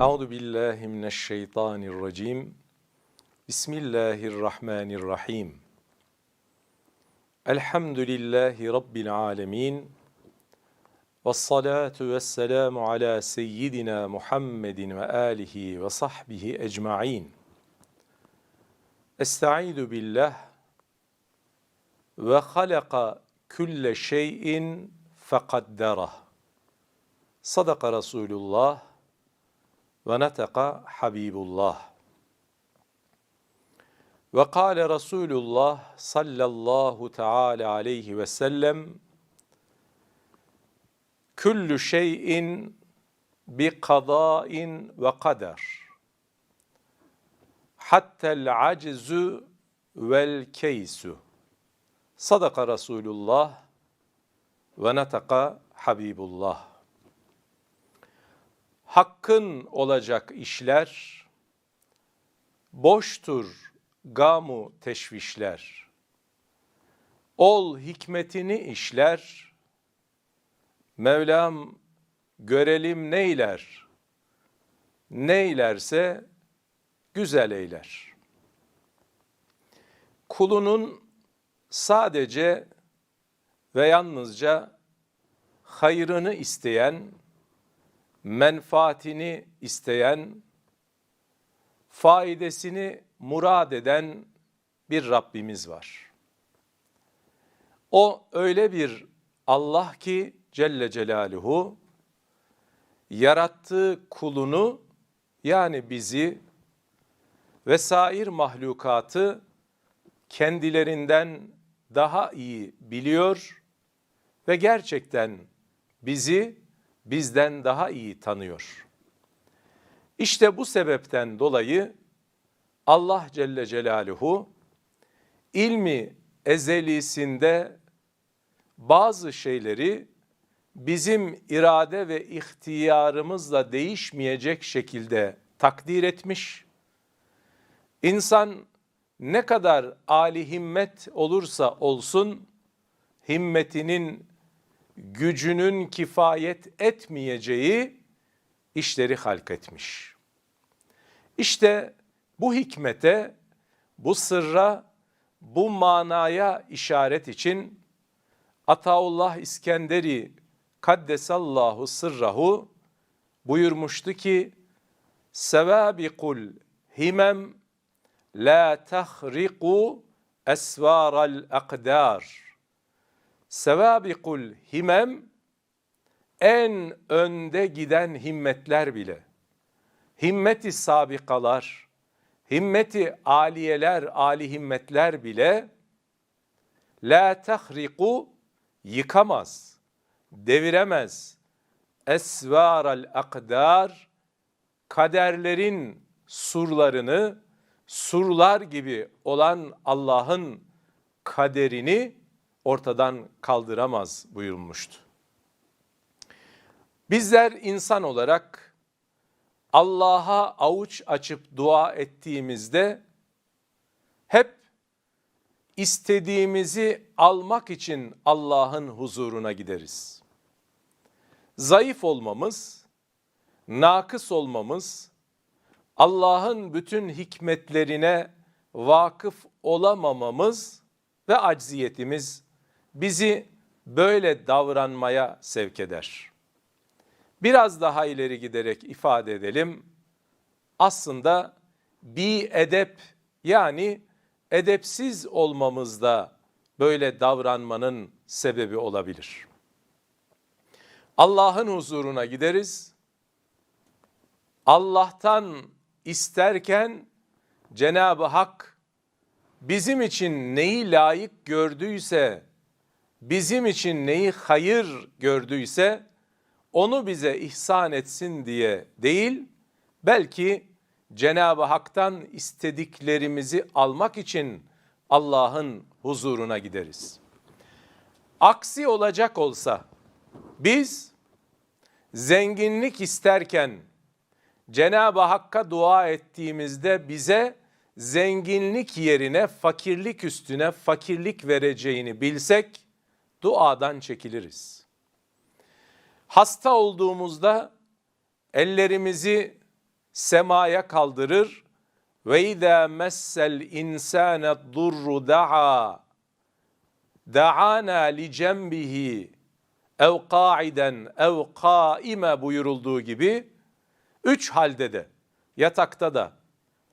Euzu billahi mineşşeytanirracim. Bismillahirrahmanirrahim. Elhamdülillahi rabbil alamin. Ves salatu vesselamu ala seyyidina Muhammedin ve alihi ve sahbihi ecmaîn. Estaizu billah ve halaka külle şeyin fekadderah. Sadaka Resulullah ve neteka Habibullah. Ve kâle Resulullah sallallahu teala aleyhi ve sellem Küllü şeyin bi kadain ve kader. Hattel aczu vel keysu. Sadaka Resulullah ve neteka Habibullah. Hakkın olacak işler, boştur gamu teşvişler. Ol hikmetini işler, Mevlam görelim neyler, neylerse güzel eyler. Kulunun sadece ve yalnızca hayrını isteyen, menfaatini isteyen, faidesini murad eden bir Rabbimiz var. O öyle bir Allah ki Celle Celaluhu yarattığı kulunu yani bizi ve sair mahlukatı kendilerinden daha iyi biliyor ve gerçekten bizi bizden daha iyi tanıyor. İşte bu sebepten dolayı Allah Celle Celaluhu ilmi ezelisinde bazı şeyleri bizim irade ve ihtiyarımızla değişmeyecek şekilde takdir etmiş. İnsan ne kadar ali himmet olursa olsun himmetinin gücünün kifayet etmeyeceği işleri halk etmiş. İşte bu hikmete, bu sırra, bu manaya işaret için Ataullah İskenderi Kaddesallahu sırrahu buyurmuştu ki Sevabikul himem la tahriku esvaral akdar Sevabikul himem en önde giden himmetler bile. Himmeti sabikalar himmeti aliyeler ali himmetler bile la tahriku yıkamaz deviremez. Esvaral akdar kaderlerin surlarını surlar gibi olan Allah'ın kaderini ortadan kaldıramaz buyurulmuştu. Bizler insan olarak Allah'a avuç açıp dua ettiğimizde hep istediğimizi almak için Allah'ın huzuruna gideriz. Zayıf olmamız, nakıs olmamız, Allah'ın bütün hikmetlerine vakıf olamamamız ve acziyetimiz bizi böyle davranmaya sevk eder. Biraz daha ileri giderek ifade edelim. Aslında bir edep yani edepsiz olmamızda böyle davranmanın sebebi olabilir. Allah'ın huzuruna gideriz. Allah'tan isterken Cenab-ı Hak bizim için neyi layık gördüyse, bizim için neyi hayır gördüyse onu bize ihsan etsin diye değil, belki Cenab-ı Hak'tan istediklerimizi almak için Allah'ın huzuruna gideriz. Aksi olacak olsa biz zenginlik isterken Cenab-ı Hakk'a dua ettiğimizde bize zenginlik yerine fakirlik üstüne fakirlik vereceğini bilsek duadan çekiliriz. Hasta olduğumuzda ellerimizi semaya kaldırır. Ve izâ messel insâne durru da'a da'ana li cembihi ev ka'iden ev kâime buyurulduğu gibi üç halde de yatakta da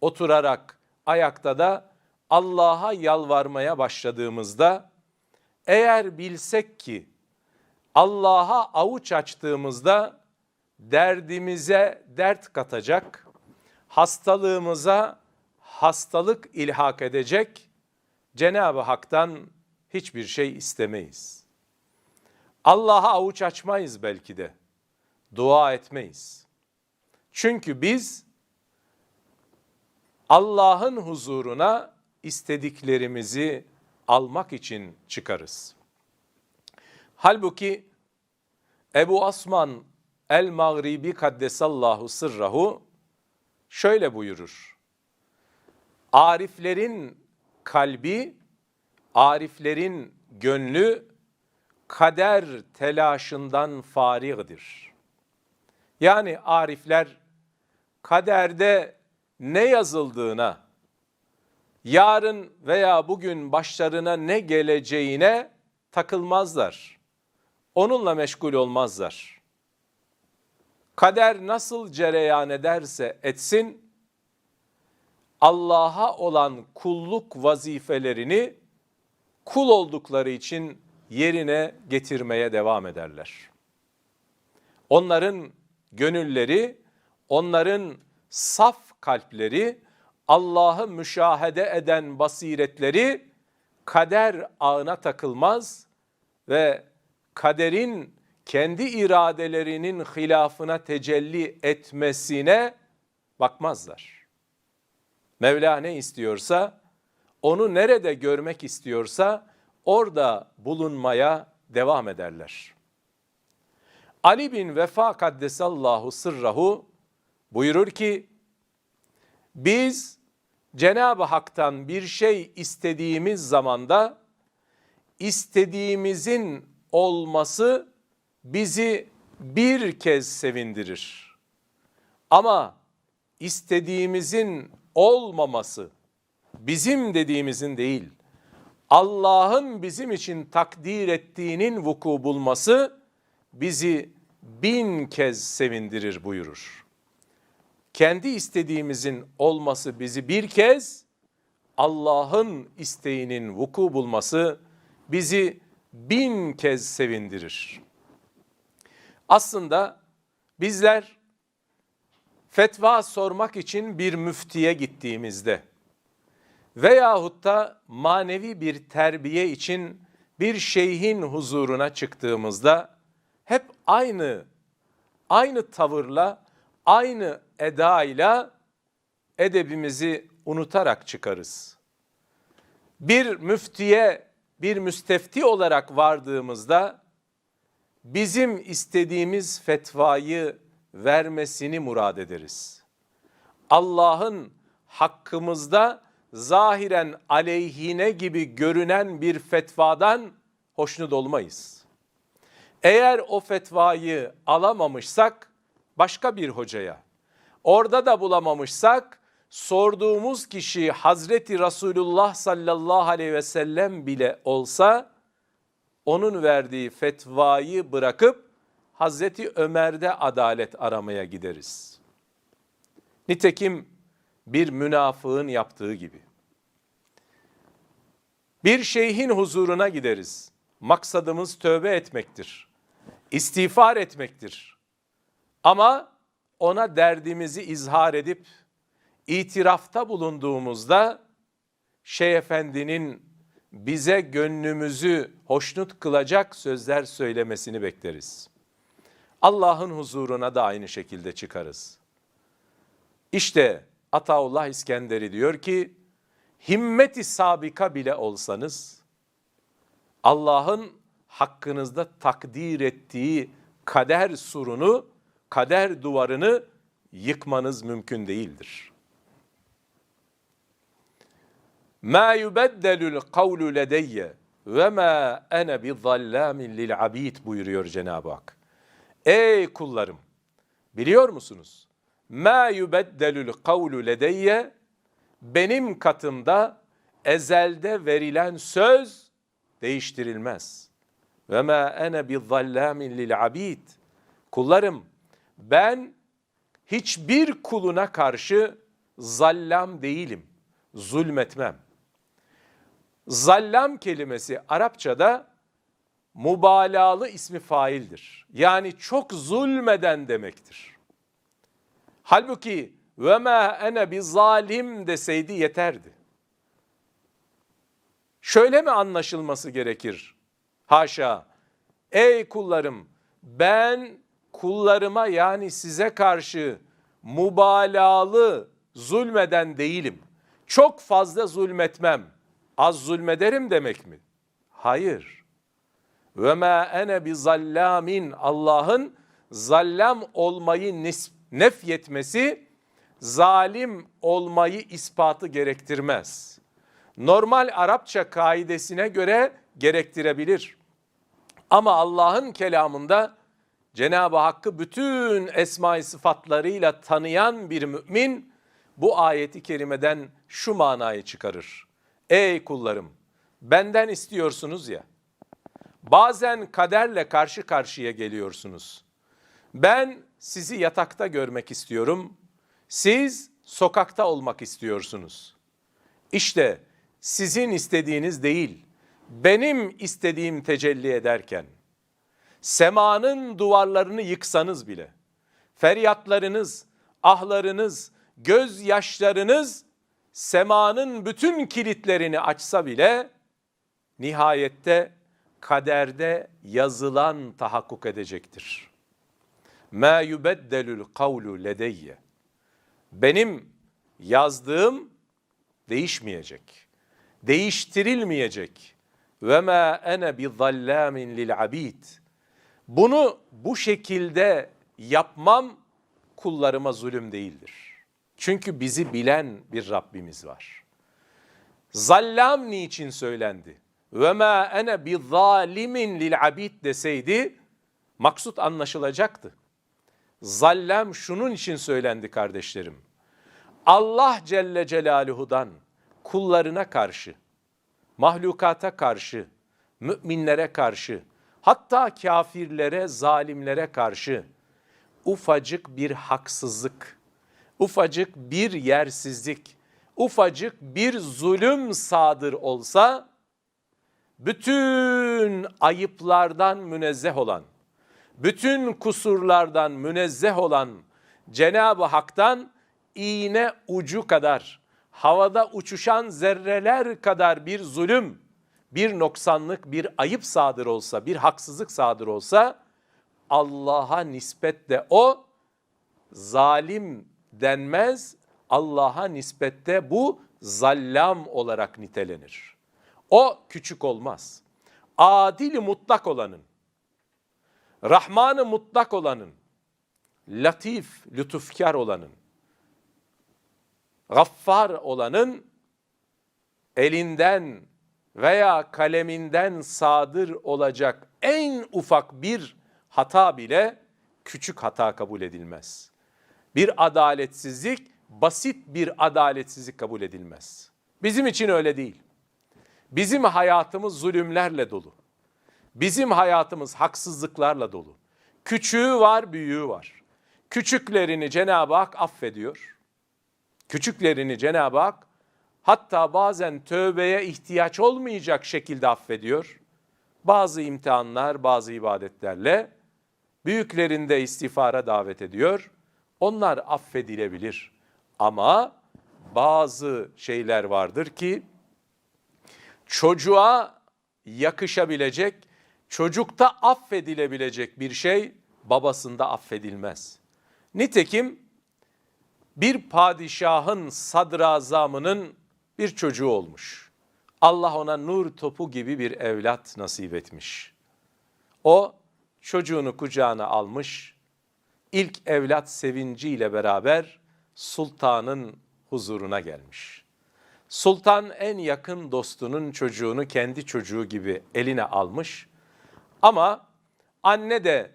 oturarak ayakta da Allah'a yalvarmaya başladığımızda eğer bilsek ki Allah'a avuç açtığımızda derdimize dert katacak, hastalığımıza hastalık ilhak edecek Cenab-ı Hak'tan hiçbir şey istemeyiz. Allah'a avuç açmayız belki de. Dua etmeyiz. Çünkü biz Allah'ın huzuruna istediklerimizi almak için çıkarız. Halbuki Ebu Asman el-Mağribi kaddesallahu sırrahu şöyle buyurur. Ariflerin kalbi, ariflerin gönlü kader telaşından farigdir. Yani arifler kaderde ne yazıldığına, yarın veya bugün başlarına ne geleceğine takılmazlar. Onunla meşgul olmazlar. Kader nasıl cereyan ederse etsin, Allah'a olan kulluk vazifelerini kul oldukları için yerine getirmeye devam ederler. Onların gönülleri, onların saf kalpleri, Allah'ı müşahede eden basiretleri kader ağına takılmaz ve kaderin kendi iradelerinin hilafına tecelli etmesine bakmazlar. Mevla ne istiyorsa, onu nerede görmek istiyorsa orada bulunmaya devam ederler. Ali bin Vefa Kaddesallahu sırrahu buyurur ki, biz Cenab-ı Hak'tan bir şey istediğimiz zamanda istediğimizin olması bizi bir kez sevindirir. Ama istediğimizin olmaması bizim dediğimizin değil, Allah'ın bizim için takdir ettiğinin vuku bulması bizi bin kez sevindirir buyurur. Kendi istediğimizin olması bizi bir kez, Allah'ın isteğinin vuku bulması bizi bin kez sevindirir. Aslında bizler fetva sormak için bir müftiye gittiğimizde veyahut da manevi bir terbiye için bir şeyhin huzuruna çıktığımızda hep aynı aynı tavırla, aynı edayla edebimizi unutarak çıkarız. Bir müftiye, bir müstefti olarak vardığımızda bizim istediğimiz fetvayı vermesini murad ederiz. Allah'ın hakkımızda zahiren aleyhine gibi görünen bir fetvadan hoşnut olmayız. Eğer o fetvayı alamamışsak başka bir hocaya, orada da bulamamışsak sorduğumuz kişi Hazreti Resulullah sallallahu aleyhi ve sellem bile olsa onun verdiği fetvayı bırakıp Hazreti Ömer'de adalet aramaya gideriz. Nitekim bir münafığın yaptığı gibi. Bir şeyhin huzuruna gideriz. Maksadımız tövbe etmektir. İstiğfar etmektir. Ama ona derdimizi izhar edip itirafta bulunduğumuzda Şeyh Efendi'nin bize gönlümüzü hoşnut kılacak sözler söylemesini bekleriz. Allah'ın huzuruna da aynı şekilde çıkarız. İşte Ataullah İskenderi diyor ki, himmeti sabika bile olsanız, Allah'ın hakkınızda takdir ettiği kader surunu, kader duvarını yıkmanız mümkün değildir. Ma yubeddelul kavlu ledeyye ve ma ene bi zallamin lil abid buyuruyor Cenab-ı Hak. Ey kullarım biliyor musunuz? ma yubeddelul kavlu ledeyye benim katımda ezelde verilen söz değiştirilmez. Ve ma ene bi zallamin lil abid. Kullarım ben hiçbir kuluna karşı zallam değilim. Zulmetmem. Zallam kelimesi Arapçada mübalağalı ismi faildir. Yani çok zulmeden demektir. Halbuki ve ma ene bi zalim deseydi yeterdi. Şöyle mi anlaşılması gerekir? Haşa. Ey kullarım ben kullarıma yani size karşı mübalağalı zulmeden değilim. Çok fazla zulmetmem. Az zulmederim demek mi? Hayır. Ve ma ene bi zallamin Allah'ın zallam olmayı nefyetmesi zalim olmayı ispatı gerektirmez. Normal Arapça kaidesine göre gerektirebilir. Ama Allah'ın kelamında Cenab-ı Hakk'ı bütün esma-i sıfatlarıyla tanıyan bir mümin bu ayeti kerimeden şu manayı çıkarır. Ey kullarım benden istiyorsunuz ya bazen kaderle karşı karşıya geliyorsunuz. Ben sizi yatakta görmek istiyorum. Siz sokakta olmak istiyorsunuz. İşte sizin istediğiniz değil, benim istediğim tecelli ederken semanın duvarlarını yıksanız bile feryatlarınız, ahlarınız, gözyaşlarınız semanın bütün kilitlerini açsa bile nihayette kaderde yazılan tahakkuk edecektir. Ma yubeddelul kavlu ledeyye. Benim yazdığım değişmeyecek. Değiştirilmeyecek. Ve ma ene bi zallamin lil abid. Bunu bu şekilde yapmam kullarıma zulüm değildir. Çünkü bizi bilen bir Rabbimiz var. Zallam niçin söylendi? Ve ma ene bi zalimin lil abid deseydi maksut anlaşılacaktı. Zallam şunun için söylendi kardeşlerim. Allah Celle Celaluhu'dan kullarına karşı, mahlukata karşı, müminlere karşı, hatta kafirlere, zalimlere karşı ufacık bir haksızlık, ufacık bir yersizlik, ufacık bir zulüm sadır olsa bütün ayıplardan münezzeh olan, bütün kusurlardan münezzeh olan Cenab-ı Hak'tan iğne ucu kadar, havada uçuşan zerreler kadar bir zulüm, bir noksanlık, bir ayıp sadır olsa, bir haksızlık sadır olsa Allah'a nispetle o zalim denmez. Allah'a nispette bu zallam olarak nitelenir. O küçük olmaz. Adil mutlak olanın, Rahmanı mutlak olanın, latif, lütufkar olanın, gaffar olanın elinden veya kaleminden sadır olacak en ufak bir hata bile küçük hata kabul edilmez. Bir adaletsizlik basit bir adaletsizlik kabul edilmez. Bizim için öyle değil. Bizim hayatımız zulümlerle dolu. Bizim hayatımız haksızlıklarla dolu. Küçüğü var, büyüğü var. Küçüklerini Cenab-ı Hak affediyor. Küçüklerini Cenab-ı Hak hatta bazen tövbeye ihtiyaç olmayacak şekilde affediyor. Bazı imtihanlar, bazı ibadetlerle büyüklerinde istiğfara davet ediyor. Onlar affedilebilir. Ama bazı şeyler vardır ki çocuğa yakışabilecek, çocukta affedilebilecek bir şey babasında affedilmez. Nitekim bir padişahın sadrazamının bir çocuğu olmuş. Allah ona nur topu gibi bir evlat nasip etmiş. O çocuğunu kucağına almış, ilk evlat sevinciyle beraber sultanın huzuruna gelmiş. Sultan en yakın dostunun çocuğunu kendi çocuğu gibi eline almış. Ama anne de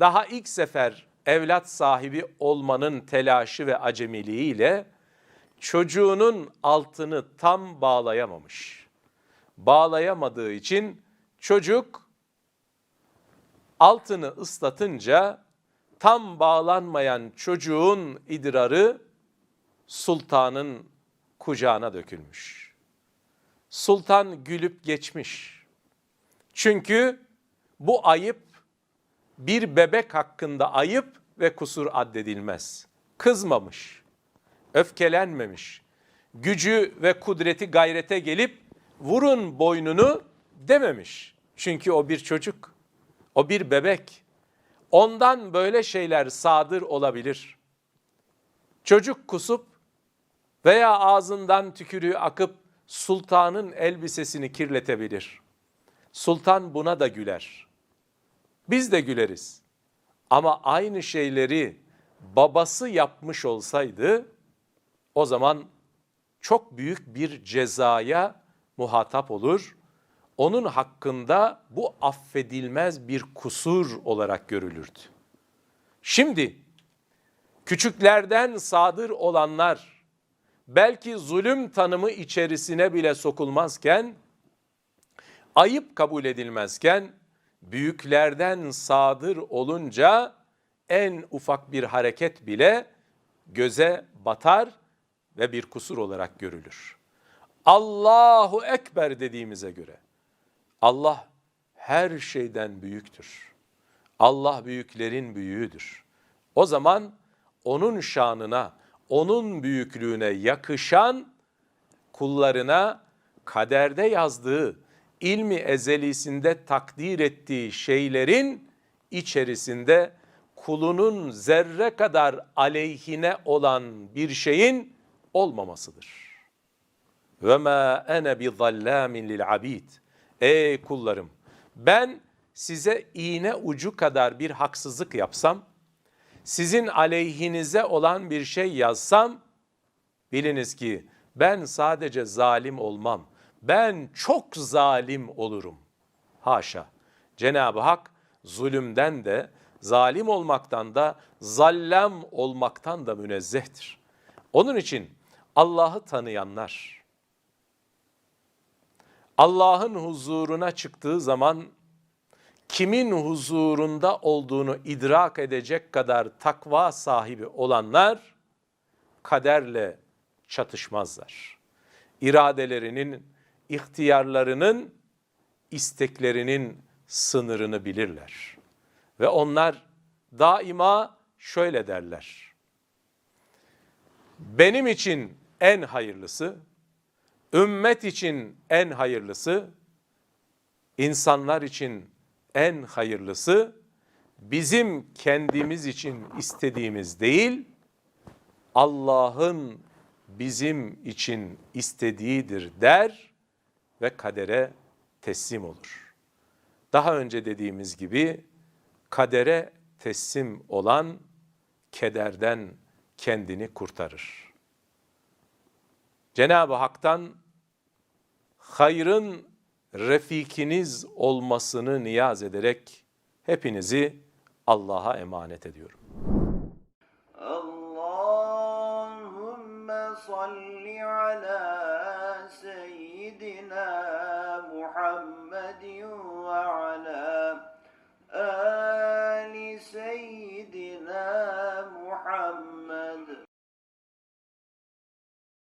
daha ilk sefer evlat sahibi olmanın telaşı ve acemiliğiyle çocuğunun altını tam bağlayamamış. Bağlayamadığı için çocuk altını ıslatınca tam bağlanmayan çocuğun idrarı sultanın kucağına dökülmüş. Sultan gülüp geçmiş. Çünkü bu ayıp bir bebek hakkında ayıp ve kusur addedilmez. Kızmamış, öfkelenmemiş, gücü ve kudreti gayrete gelip vurun boynunu dememiş. Çünkü o bir çocuk, o bir bebek. Ondan böyle şeyler sadır olabilir. Çocuk kusup veya ağzından tükürüğü akıp sultanın elbisesini kirletebilir. Sultan buna da güler. Biz de güleriz. Ama aynı şeyleri babası yapmış olsaydı o zaman çok büyük bir cezaya muhatap olur. Onun hakkında bu affedilmez bir kusur olarak görülürdü. Şimdi küçüklerden sadır olanlar belki zulüm tanımı içerisine bile sokulmazken ayıp kabul edilmezken büyüklerden sadır olunca en ufak bir hareket bile göze batar ve bir kusur olarak görülür. Allahu Ekber dediğimize göre Allah her şeyden büyüktür. Allah büyüklerin büyüğüdür. O zaman onun şanına, onun büyüklüğüne yakışan kullarına kaderde yazdığı, ilmi ezelisinde takdir ettiği şeylerin içerisinde kulunun zerre kadar aleyhine olan bir şeyin olmamasıdır. Ve ma ene bi zallamin lil abid. Ey kullarım ben size iğne ucu kadar bir haksızlık yapsam, sizin aleyhinize olan bir şey yazsam, biliniz ki ben sadece zalim olmam. Ben çok zalim olurum. Haşa. Cenab-ı Hak zulümden de, zalim olmaktan da, zallam olmaktan da münezzehtir. Onun için Allah'ı tanıyanlar, Allah'ın huzuruna çıktığı zaman kimin huzurunda olduğunu idrak edecek kadar takva sahibi olanlar kaderle çatışmazlar. İradelerinin, ihtiyarlarının, isteklerinin sınırını bilirler. Ve onlar daima şöyle derler. Benim için en hayırlısı, ümmet için en hayırlısı, insanlar için en hayırlısı bizim kendimiz için istediğimiz değil, Allah'ın bizim için istediğidir der ve kadere teslim olur. Daha önce dediğimiz gibi kadere teslim olan kederden kendini kurtarır. Cenab-ı Hak'tan hayrın refikiniz olmasını niyaz ederek hepinizi Allah'a emanet ediyorum. Allahümme salli ala seyyidina Muhammedin ve ala